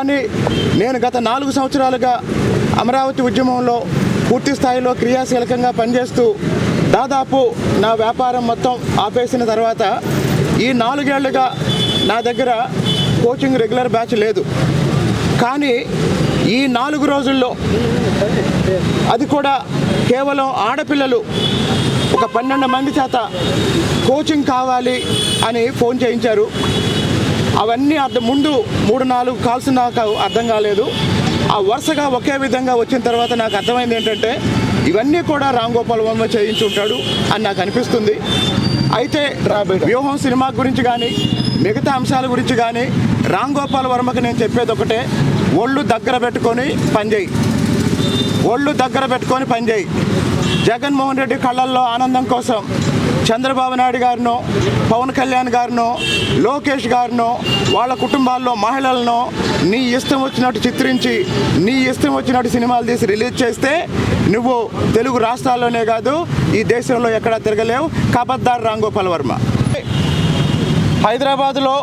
కానీ నేను గత నాలుగు సంవత్సరాలుగా అమరావతి ఉద్యమంలో పూర్తి స్థాయిలో క్రియాశీలకంగా పనిచేస్తూ దాదాపు నా వ్యాపారం మొత్తం ఆపేసిన తర్వాత ఈ నాలుగేళ్ళుగా నా దగ్గర కోచింగ్ రెగ్యులర్ బ్యాచ్ లేదు. కానీ ఈ నాలుగు రోజుల్లో అది కూడా కేవలం ఆడపిల్లలు ఒక పన్నెండు మంది చేత కోచింగ్ కావాలి అని ఫోన్ చేయించారు. అవన్నీ అర్థం ముందు మూడు నాలుగు కాల్స్ నాకు అర్థం కాలేదు. ఆ వరుసగా ఒకే విధంగా వచ్చిన తర్వాత నాకు అర్థమైంది ఏంటంటే ఇవన్నీ కూడా రామ్ గోపాల్ వర్మ చేయించి ఉంటాడు అని నాకు అనిపిస్తుంది. అయితే వ్యూహం సినిమా గురించి కానీ మిగతా అంశాల గురించి కానీ రామ్ గోపాల్ వర్మకి నేను చెప్పేది ఒకటే ఒళ్ళు దగ్గర పెట్టుకొని పనిచేయి ఒళ్ళు దగ్గర పెట్టుకొని పనిచేయి జగన్మోహన్ రెడ్డి కళ్ళల్లో ఆనందం కోసం చంద్రబాబు నాయుడు గారినో పవన్ కళ్యాణ్ గారినో లోకేష్ గారినో వాళ్ళ కుటుంబాల్లో మహిళలను నీ ఇష్టం వచ్చినట్టు చిత్రించి నీ ఇష్టం వచ్చినట్టు సినిమాలు తీసి రిలీజ్ చేస్తే నువ్వు తెలుగు రాష్ట్రాల్లోనే కాదు ఈ దేశంలో ఎక్కడా తిరగలేవు. కబద్దార్ రాంగోపాల్ వర్మ. హైదరాబాదులో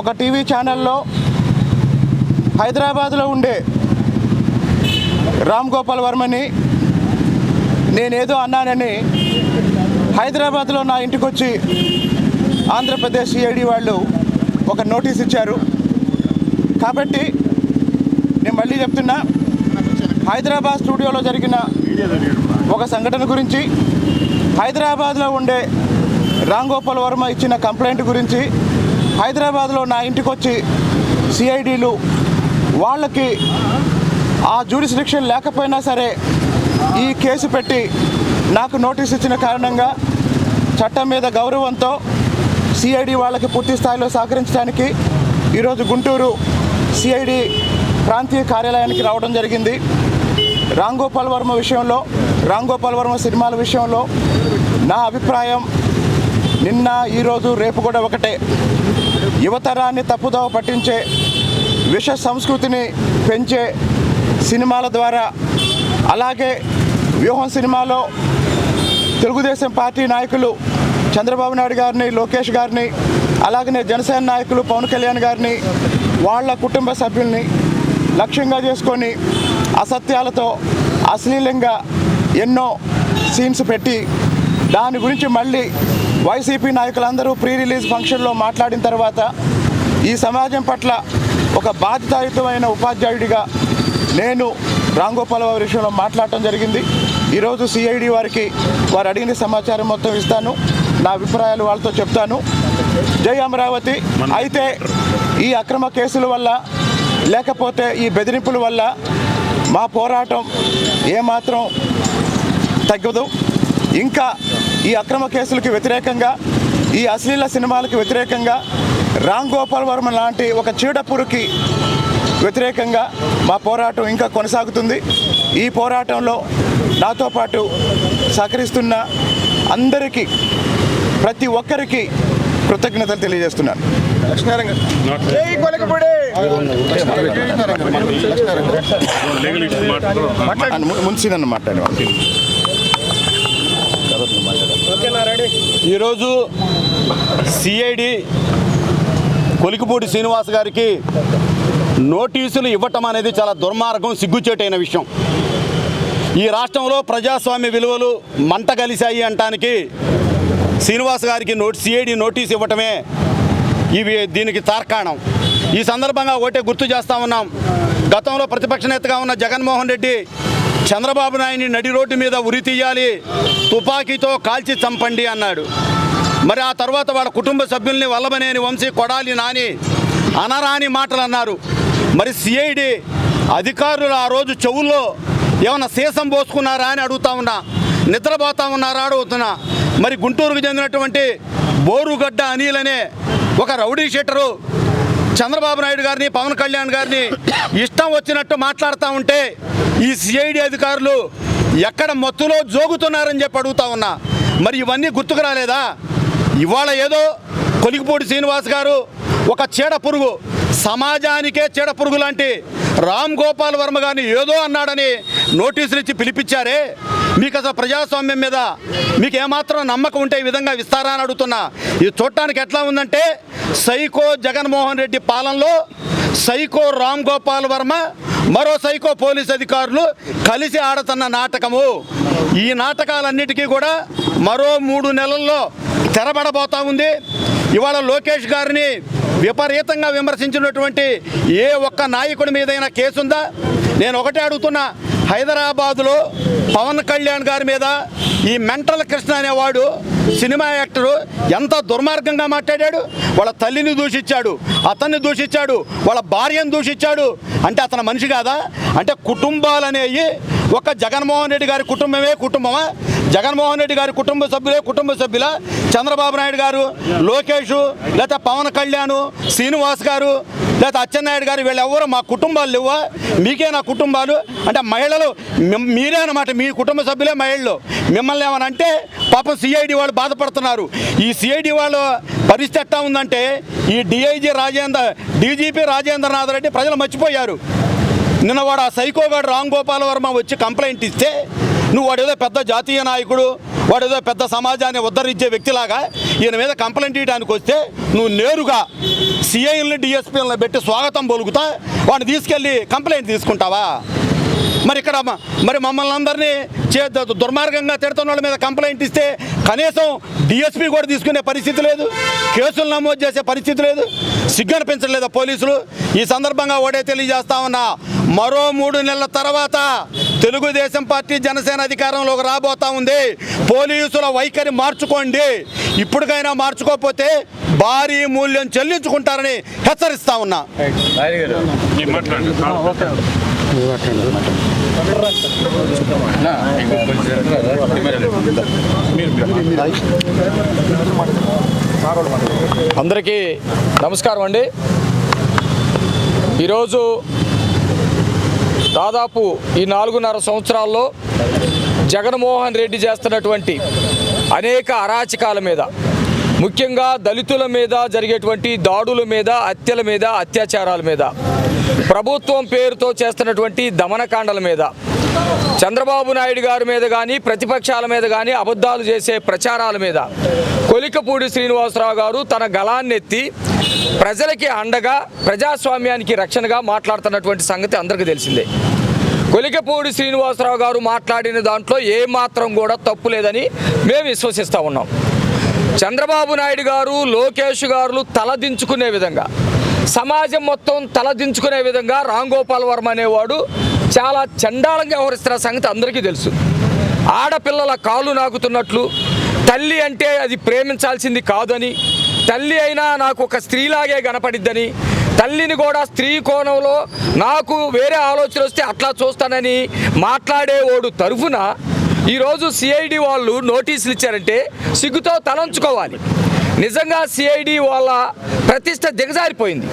ఒక టీవీ ఛానల్లో హైదరాబాద్లో ఉండే రామ్ గోపాల్ వర్మని నేనేదో అన్నానని హైదరాబాద్లో నా ఇంటికి వచ్చి ఆంధ్రప్రదేశ్ ఏడీ వాళ్ళు ఒక నోటీస్ ఇచ్చారు. కాబట్టి నేను మళ్ళీ చెప్తున్నా హైదరాబాద్ స్టూడియోలో జరిగిన ఒక సంఘటన గురించి హైదరాబాద్లో ఉండే రామ్ గోపాల్ వర్మ ఇచ్చిన కంప్లైంట్ గురించి హైదరాబాద్లో నా ఇంటికి వచ్చి సిఐడిలు వాళ్ళకి ఆ జ్యూరిస్డిక్షన్ లేకపోయినా సరే ఈ కేసు పెట్టి నాకు నోటీస్ ఇచ్చిన కారణంగా చట్టం మీద గౌరవంతో సిఐడి వాళ్ళకి పూర్తి స్థాయిలో సహకరించడానికి ఈరోజు గుంటూరు సిఐడి ప్రాంతీయ కార్యాలయానికి రావడం జరిగింది. రామ్ గోపాల్ వర్మ విషయంలో రామ్ గోపాల్ వర్మ సినిమాల విషయంలో నా అభిప్రాయం నిన్న ఈరోజు రేపు కూడా ఒకటే. యువతరాన్ని తప్పుదోవ పట్టించే విష సంస్కృతిని పెంచే సినిమాల ద్వారా అలాగే వ్యూహం సినిమాలో తెలుగుదేశం పార్టీ నాయకులు చంద్రబాబు నాయుడు గారిని లోకేష్ గారిని అలాగనే జనసేన నాయకులు పవన్ కళ్యాణ్ గారిని వాళ్ళ కుటుంబ సభ్యుల్ని లక్ష్యంగా చేసుకొని అసత్యాలతో అశ్లీలంగా ఎన్నో సీన్స్ పెట్టి దాని గురించి మళ్ళీ వైసీపీ నాయకులందరూ ప్రీ రిలీజ్ ఫంక్షన్లో మాట్లాడిన తర్వాత ఈ సమాజం పట్ల ఒక బాధ్యతాయుతమైన ఉపాధ్యాయుడిగా నేను రామ్ విషయంలో మాట్లాడటం జరిగింది. ఈరోజు సిఐడి వారికి వారు అడిగిన సమాచారం మొత్తం ఇస్తాను. నా అభిప్రాయాలు వాళ్ళతో చెప్తాను. జై అమరావతి. అయితే ఈ అక్రమ కేసుల వల్ల లేకపోతే ఈ బెదిరింపుల వల్ల మా పోరాటం ఏమాత్రం తగ్గదు. ఇంకా ఈ అక్రమ కేసులకు వ్యతిరేకంగా ఈ అశ్లీల సినిమాలకు వ్యతిరేకంగా రామ్ గోపాల్ వర్మ లాంటి ఒక చీడపురుకి వ్యతిరేకంగా మా పోరాటం ఇంకా కొనసాగుతుంది. ఈ పోరాటంలో నాతో పాటు సహకరిస్తున్న అందరికీ ప్రతి ఒక్కరికి కృతజ్ఞతలు తెలియజేస్తున్నాను. జై కొలకపూడి! మాట్లాడండి, ము- మున్సినన్ను మాట్లాడండి ఈరోజు సిఐడి కొలికిపూడి శ్రీనివాస్ గారికి నోటీసులు ఇవ్వటం అనేది చాలా దుర్మార్గం సిగ్గుచేటైన విషయం. ఈ రాష్ట్రంలో ప్రజాస్వామ్య విలువలు మంట కలిశాయి అంటానికి శ్రీనివాస్ గారికి నోటి సిఐడి నోటీస్ ఇవ్వటమే ఇవి దీనికి తార్కాణం. ఈ సందర్భంగా ఒకటే గుర్తు చేస్తా ఉన్నాం. గతంలో ప్రతిపక్ష నేతగా ఉన్న జగన్మోహన్ రెడ్డి చంద్రబాబు నాయుడిని నడి రోడ్డు మీద ఉరి తీయాలి తుపాకీతో కాల్చి చంపండి అన్నాడు. మరి ఆ తర్వాత వాళ్ళ కుటుంబ సభ్యుల్ని వల్లభనేని వంశీ కొడాలి నాని అనరాని మాటలు అన్నారు మరి సిఐడి అధికారులు ఆ రోజు చెవుల్లో ఏమన్నా సీసం పోసుకున్నారా అని అడుగుతా ఉన్నా నిద్రపోతా ఉన్నారా అడుగుతున్నా. మరి గుంటూరుకు చెందినటువంటి బోరుగడ్డ అనిల్ అనే ఒక రౌడీ షీటరు చంద్రబాబు నాయుడు గారిని పవన్ కళ్యాణ్ గారిని ఇష్టం వచ్చినట్టు మాట్లాడుతూ ఉంటే ఈ సిఐడి అధికారులు ఎక్కడ మత్తులో జోగుతున్నారని చెప్పి అడుగుతా ఉన్నా. మరి ఇవన్నీ గుర్తుకు రాలేదా? ఇవాళ ఏదో కొలిగిపూడి శ్రీనివాస్ గారు ఒక చీడ పురుగు సమాజానికే చీడ పురుగు లాంటి రామ్ గోపాల్ వర్మ గారిని ఏదో అన్నాడని నోటీసులు ఇచ్చి పిలిపించారే. మీకు అసలు ప్రజాస్వామ్యం మీద మీకు ఏమాత్రం నమ్మకం ఉంటే ఈ విధంగా విస్తారా అని అడుగుతున్నా. ఇది చూడటానికి ఎట్లా ఉందంటే సైకో జగన్మోహన్ రెడ్డి పాలనలో సైకో రామ్ గోపాల్ వర్మ మరో సైకో పోలీస్ అధికారులు కలిసి ఆడుతున్న నాటకము. ఈ నాటకాలన్నిటికీ కూడా మరో మూడు నెలల్లో తెరబడబోతా ఉంది. ఇవాళ లోకేష్ గారిని విపరీతంగా విమర్శించినటువంటి ఏ ఒక్క నాయకుడి మీదైనా కేసుందా? నేను ఒకటే అడుగుతున్నా హైదరాబాదులో పవన్ కళ్యాణ్ గారి మీద ఈ మెంటల్ కృష్ణ అనేవాడు సినిమా యాక్టరు ఎంత దుర్మార్గంగా మాట్లాడాడు? వాళ్ళ తల్లిని దూషించాడు అతన్ని దూషించాడు వాళ్ళ భార్యను దూషించాడు. అంటే అతను మనిషి కాదా? అంటే కుటుంబాలు అనేవి ఒక జగన్మోహన్ రెడ్డి గారి కుటుంబమే కుటుంబమా? జగన్మోహన్ రెడ్డి గారి కుటుంబ సభ్యులే కుటుంబ సభ్యుల? చంద్రబాబు నాయుడు గారు లోకేష్ లేదా పవన్ కళ్యాణ్ శ్రీనివాస్ గారు లేదా అచ్చెన్నాయుడు గారు వీళ్ళెవ్వరు మా కుటుంబాలు లేవా? మీకే నా కుటుంబాలు? అంటే మహిళలు మీరే అన్నమాట మీ కుటుంబ సభ్యులే మహిళలు. మిమ్మల్ని ఏమని అంటే పాపం సిఐడి వాళ్ళు బాధపడుతున్నారు. ఈ సిఐడి వాళ్ళు పరిస్థితి ఉందంటే ఈ డిఐజీ రాజేందర్ డీజీపీ రాజేంద్రనాథ్ రెడ్డి ప్రజలు మర్చిపోయారు. నిన్న వాడు ఆ సైకోగాడు రామ్ గోపాల్ వర్మ వచ్చి కంప్లైంట్ ఇస్తే నువ్వు వాడేదో పెద్ద జాతీయ నాయకుడు వాడేదో పెద్ద సమాజాన్ని ఉద్ధరించే వ్యక్తిలాగా ఈయన మీద కంప్లైంట్ ఇవ్వడానికి వస్తే నువ్వు నేరుగా సిఐల్ని డిఎస్పీలను పెట్టి స్వాగతం పలుకుతా వాడిని తీసుకెళ్ళి కంప్లైంట్ తీసుకుంటావా? మరి ఇక్కడ మరి మమ్మల్ని అందరినీ చే దుర్మార్గంగా తిడుతున్న వాళ్ళ మీద కంప్లైంట్ ఇస్తే కనీసం డిఎస్పీ కూడా తీసుకునే పరిస్థితి లేదు కేసులు నమోదు చేసే పరిస్థితి లేదు సిగ్గు అనిపించలేదా పోలీసులు? ఈ సందర్భంగా ఓడే తెలియజేస్తా ఉన్నా మరో మూడు నెలల తర్వాత తెలుగుదేశం పార్టీ జనసేన అధికారంలోకి రాబోతా ఉంది. పోలీసుల వైఖరి మార్చుకోండి. ఇప్పటికైనా మార్చుకోకపోతే భారీ మూల్యం చెల్లించుకుంటారని హెచ్చరిస్తా ఉన్నా. అందరికీ నమస్కారం అండి. ఈరోజు దాదాపు ఈ నాలుగున్నర సంవత్సరాల్లో జగన్మోహన్ రెడ్డి చేస్తున్నటువంటి అనేక అరాచకాల మీద ముఖ్యంగా దళితుల మీద జరిగేటువంటి దాడుల మీద హత్యల మీద అత్యాచారాల మీద ప్రభుత్వం పేరుతో చేస్తున్నటువంటి దమనకాండల మీద చంద్రబాబు నాయుడు గారి మీద కానీ ప్రతిపక్షాల మీద కానీ అబద్ధాలు చేసే ప్రచారాల మీద కొలికపూడి శ్రీనివాసరావు గారు తన గళాన్నెత్తి ప్రజలకి అండగా ప్రజాస్వామ్యానికి రక్షణగా మాట్లాడుతున్నటువంటి సంగతి అందరికీ తెలిసిందే. కొలికపూడి శ్రీనివాసరావు గారు మాట్లాడిన దాంట్లో ఏమాత్రం కూడా తప్పు లేదని మేము విశ్వసిస్తూ ఉన్నాం. చంద్రబాబు నాయుడు గారు లోకేష్ గారు తలదించుకునే విధంగా సమాజం మొత్తం తలదించుకునే విధంగా రామ్ గోపాల్ వర్మ అనేవాడు చాలా చండాలంగా వ్యవహరిస్తున్న సంగతి అందరికీ తెలుసు. ఆడపిల్లల కాళ్ళు నాకుతున్నట్లు తల్లి అంటే అది ప్రేమించాల్సింది కాదని తల్లి అయినా నాకు ఒక స్త్రీలాగే కనపడిద్దని తల్లిని కూడా స్త్రీ కోణంలో నాకు వేరే ఆలోచన వస్తే అట్లా చూస్తానని మాట్లాడేవాడు తరఫున ఈరోజు సిఐడి వాళ్ళు నోటీసులు ఇచ్చారంటే సిగ్గుతో తలంచుకోవాలి. నిజంగా సిఐడి వాళ్ళ ప్రతిష్ట దిగజారిపోయింది.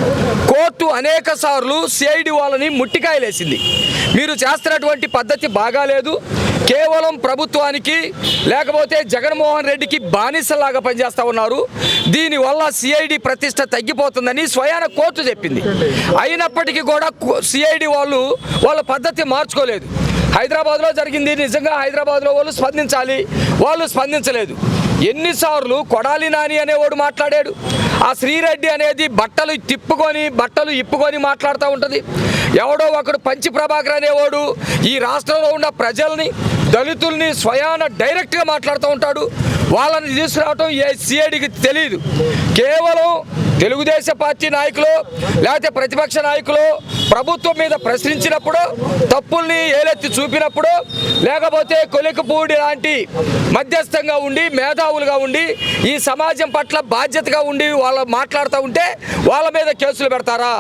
కోర్టు అనేక సార్లు సిఐడి వాళ్ళని ముట్టికాయలేసింది. మీరు చేస్తున్నటువంటి పద్ధతి బాగాలేదు కేవలం ప్రభుత్వానికి లేకపోతే జగన్మోహన్ రెడ్డికి బానిసలాగా పనిచేస్తూ ఉన్నారు. దీనివల్ల సిఐడి ప్రతిష్ట తగ్గిపోతుందని స్వయాన కోర్టు చెప్పింది. అయినప్పటికీ కూడా సిఐడి వాళ్ళు వాళ్ళ పద్ధతి మార్చుకోలేదు. హైదరాబాద్లో జరిగింది. నిజంగా హైదరాబాద్లో వాళ్ళు స్పందించాలి. వాళ్ళు స్పందించలేదు. ఎన్నిసార్లు కొడాలి నాని అనేవాడు మాట్లాడాడు. ఆ శ్రీరెడ్డి అనేది బట్టలు తిప్పుకొని బట్టలు ఇప్పుకొని మాట్లాడుతూ ఉంటుంది. ఎవడో ఒకడు పంచి ప్రభాకర్ అనేవాడు ఈ రాష్ట్రంలో ఉన్న ప్రజల్ని దళితుల్ని స్వయాన డైరెక్ట్గా మాట్లాడుతూ ఉంటాడు. వాళ్ళని తీసుకురావటం ఏ సిఐడికి తెలియదు కేవలం తెలుగుదేశం పార్టీ నాయకులు లేకపోతే ప్రతిపక్ష నాయకులు ప్రభుత్వం మీద ప్రశ్నించినప్పుడు తప్పుల్ని ఏలెత్తి చూపినప్పుడు లేకపోతే కొలికపూడి లాంటి మధ్యస్థంగా ఉండి మేధావులుగా ఉండి ఈ సమాజం పట్ల బాధ్యతగా ఉండి వాళ్ళు మాట్లాడుతూ ఉంటే వాళ్ళ మీద కేసులు పెడతారా?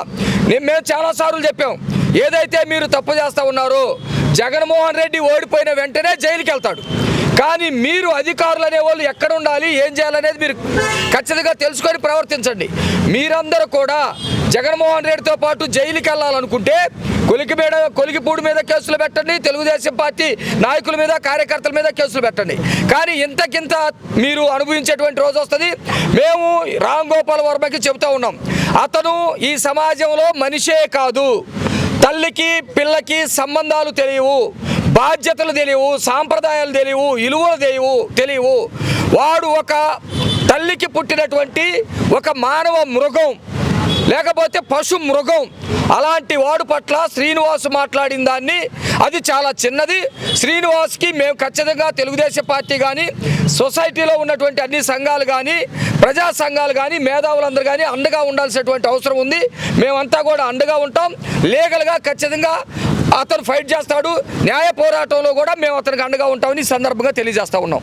మేము చాలాసార్లు చెప్పాం ఏదైతే మీరు తప్పు చేస్తూ ఉన్నారో జగన్మోహన్ రెడ్డి ఓడిపోయిన వెంటనే జైలుకి వెళ్తాడు కానీ మీరు అధికారులు అనేవాళ్ళు ఎక్కడ ఉండాలి ఏం చేయాలనేది మీరు ఖచ్చితంగా తెలుసుకొని ప్రవర్తించండి. మీరందరూ కూడా జగన్మోహన్ రెడ్డితో పాటు జైలుకి వెళ్ళాలనుకుంటే కొలికిపేడ కొలికిపూడి మీద కేసులు పెట్టండి తెలుగుదేశం పార్టీ నాయకుల మీద కార్యకర్తల మీద కేసులు పెట్టండి. కానీ ఇంతకింత మీరు అనుభవించేటువంటి రోజు వస్తుంది. మేము రామ్ గోపాల్ వర్మకి చెబుతూ ఉన్నాం. అతను ఈ సమాజంలో మనిషే కాదు. తల్లికి పిల్లకి సంబంధాలు తెలియవు. బాధ్యతలు తెలియవు సాంప్రదాయాలు తెలియవు ఇలువలు తెలియవు తెలియవు. వాడు ఒక తల్లికి పుట్టినటువంటి ఒక మానవ మృగం లేకపోతే పశు మృగం. అలాంటి వాడు పట్ల శ్రీనివాస్ మాట్లాడిన దాన్ని అది చాలా చిన్నది. శ్రీనివాస్కి మేము ఖచ్చితంగా తెలుగుదేశం పార్టీ కానీ సొసైటీలో ఉన్నటువంటి అన్ని సంఘాలు కానీ ప్రజా సంఘాలు కానీ మేధావులందరూ కానీ అండగా ఉండాల్సినటువంటి అవసరం ఉంది. మేమంతా కూడా అండగా ఉంటాం. లీగల్గా ఖచ్చితంగా అతను ఫైట్ చేస్తాడు. న్యాయ పోరాటంలో కూడా మేము అతనికి అండగా ఉంటామని ఈ సందర్భంగా తెలియజేస్తా ఉన్నాం.